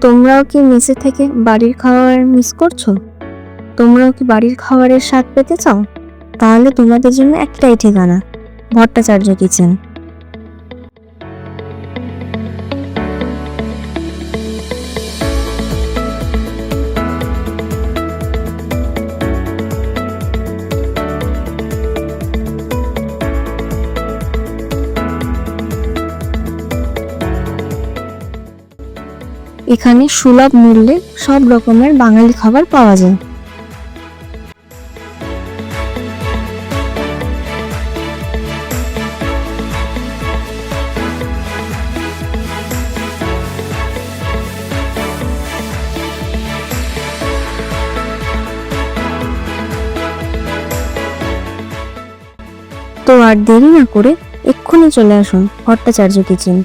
তোমরাও কি মেসে থেকে বাড়ির খাবার মিস করছ? তোমরাও কি বাড়ির খাবারের স্বাদ পেতে চাও? তাহলে তোমাদের জন্য একটাই ঠিকানা, ভট্টাচার্য কিচেন এখানে সুলভ মূল্যে সব রকমের বাঙালি খাবার পাওয়া যায়। তো আর দেরি না করে এক্ষুনি চলে আসুন ভট্টাচার্য কিচেন।